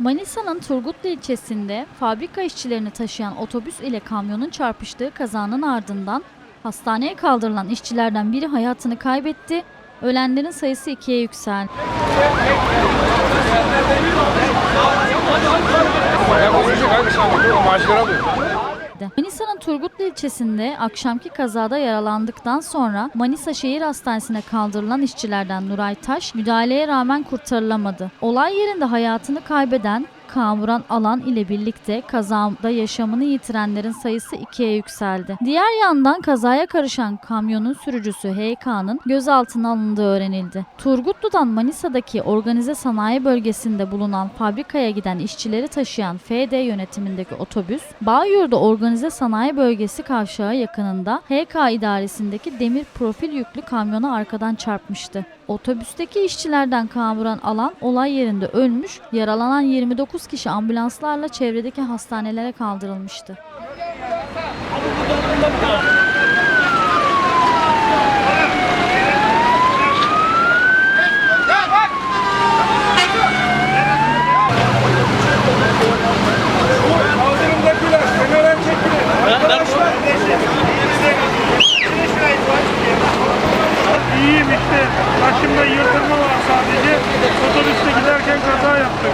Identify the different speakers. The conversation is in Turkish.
Speaker 1: Manisa'nın Turgutlu ilçesinde fabrika işçilerini taşıyan otobüs ile kamyonun çarpıştığı kazanın ardından hastaneye kaldırılan işçilerden biri hayatını kaybetti. Ölenlerin sayısı ikiye yükseldi.
Speaker 2: Alıyor.
Speaker 1: Manisa'nın Turgutlu ilçesinde akşamki kazada yaralandıktan sonra Manisa Şehir Hastanesi'ne kaldırılan işçilerden Nuray Taş müdahaleye rağmen kurtarılamadı. Olay yerinde hayatını kaybeden Kamuran Alan ile birlikte kazada yaşamını yitirenlerin sayısı ikiye yükseldi. Diğer yandan kazaya karışan kamyonun sürücüsü HK'nın gözaltına alındığı öğrenildi. Turgutlu'dan Manisa'daki organize sanayi bölgesinde bulunan fabrikaya giden işçileri taşıyan FD yönetimindeki otobüs, Bağyur'da organize sanayi bölgesi kavşağı yakınında HK idaresindeki demir profil yüklü kamyona arkadan çarpmıştı. Otobüsteki işçilerden kamuran alan olay yerinde ölmüş, yaralanan 29 kişi ambulanslarla çevredeki hastanelere kaldırılmıştı.
Speaker 3: Başımda yırtılma var sadece. Otobüste giderken kaza yaptım.